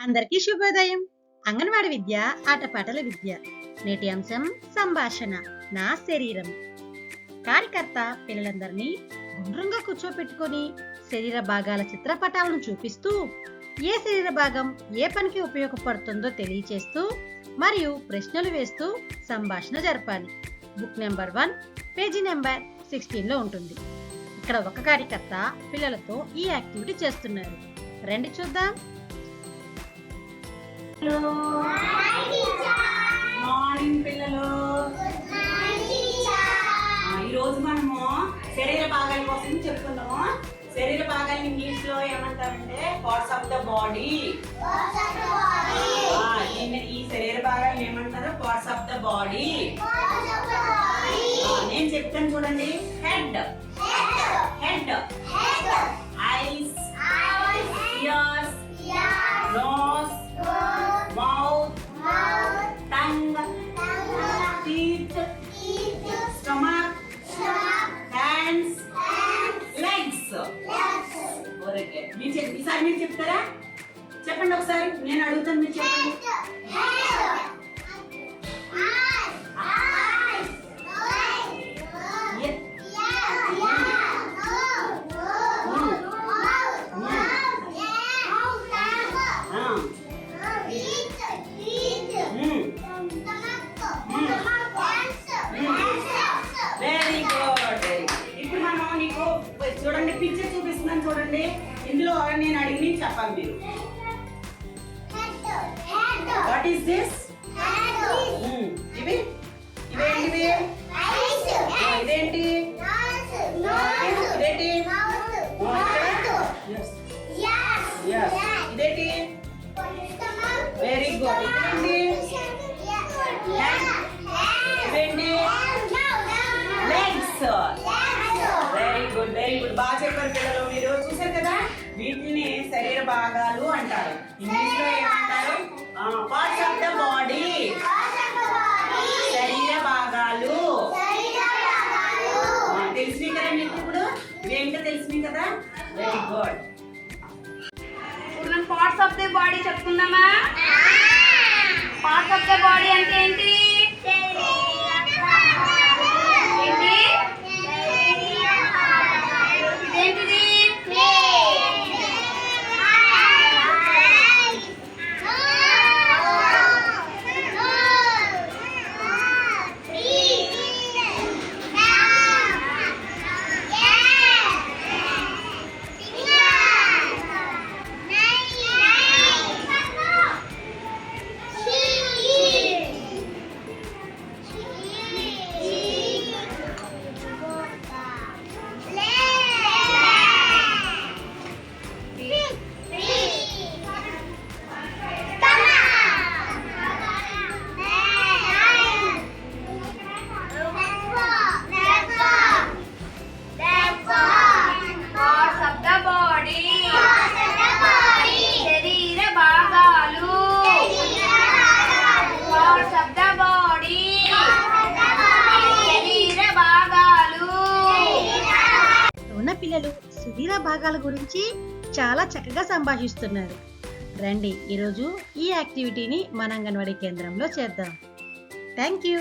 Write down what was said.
అందరికీ శుభోదయం. అంగన్వాడి విద్య ఆటపాటల విద్య నేటి అంశం సంభాషణ నా శరీరం. కార్యకర్త పిల్లలందరినీ గుండ్రంగా కూర్చోపెట్టుకొని శరీర భాగాల చిత్రపటాలను చూపిస్తూ ఏ శరీర భాగం ఏ పనికి ఉపయోగపడుతుందో తెలియచేస్తూ మరియు ప్రశ్నలు వేస్తూ సంభాషణ జరపాలి. Book number one page number సిక్స్టీన్లో ఉంటుంది. ఇక్కడ ఒక కార్యకర్త పిల్లలతో ఈ యాక్టివిటీ చేస్తున్నారు. రండి చూద్దాం. మార్నింగ్ పిల్లలు. ఈ రోజు మనము శరీర భాగాల కోసం చెప్పుకుందాము శరీర భాగాలు ఇంగ్లీష్లో ఏమంటారంటే పార్ట్స్ ఆఫ్ ద బాడీ ఈ శరీర భాగాలు ఏమంటారు? పార్ట్స్ ఆఫ్ ద బాడీ నేను చెప్తాను చూడండి. హెడ్ హెడ్ ఐస్ ఇయర్స్ మీరు చెప్ ఈసారి మీరు చెప్తారా చెప్పండి ఒకసారి నేను అడుగుతాను మీరు చెప్పండి. వెరీ గుడ్ ఇప్పుడు మనం నీకు చూడండి పిక్చర్ చూపిస్తున్నాను చూడండి ఇందులో నేను అడిగి చెప్పాలి మీరు. వాట్ ఈస్ దిస్ ఇవి? భాగాలు అంటారు. ఇంగ్లీష్లో ఏమంటారు పార్ట్స్ ఆఫ్ ద బాడీ శరీర భాగాలు. తెలిసినాయి కదా మీకు ఇప్పుడు? ఇవేంటో తెలిసినాయి కదా? వెరీ గుడ్ ఇప్పుడు మనం పార్ట్స్ ఆఫ్ ద బాడీ చెప్పుకుందామా? పార్ట్స్ ఆఫ్ ద బాడీ అంటే ఏంటి? పిల్లలు శరీర భాగాల గురించి చాలా చక్కగా సంభాషిస్తున్నారు. రండి ఈరోజు ఈ యాక్టివిటీని మన అంగన్వాడీ కేంద్రంలో చేద్దాం. Thank you.